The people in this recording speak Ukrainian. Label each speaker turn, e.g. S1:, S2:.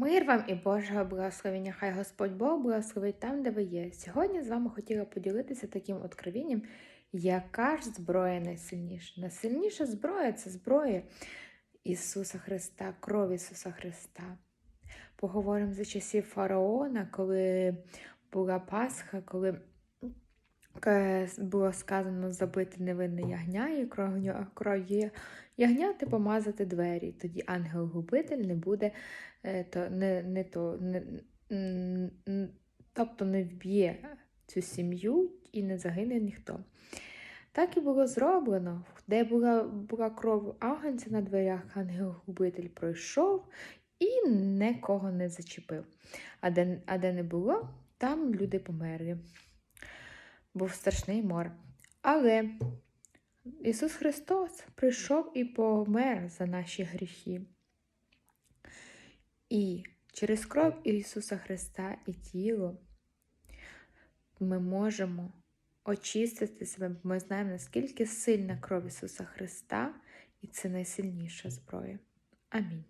S1: Мир вам і Божого благословення. Хай Господь Бог благословить там, де ви є. Сьогодні з вами хотіла поділитися таким откровінням, яка ж зброя найсильніша. Найсильніша зброя це зброя Ісуса Христа, кров Ісуса Христа. Поговоримо за часів фараона, коли була Пасха, коли було сказано забити невинне ягня і кров'ю кров'ю ягняти помазати двері. Тоді ангел-губитель не буде, е, то, не, не то, не, тобто не вб'є цю сім'ю і не загине ніхто. Так і було зроблено. Де була, була кров агнця на дверях, ангел-губитель пройшов і нікого не зачепив. А де, а де не було, там люди померли. Був страшний мор. Але Ісус Христос прийшов і помер за наші гріхи. І через кров Ісуса Христа і тіло ми можемо очистити себе, бо ми знаємо, наскільки сильна кров Ісуса Христа, і це найсильніша зброя. Амінь.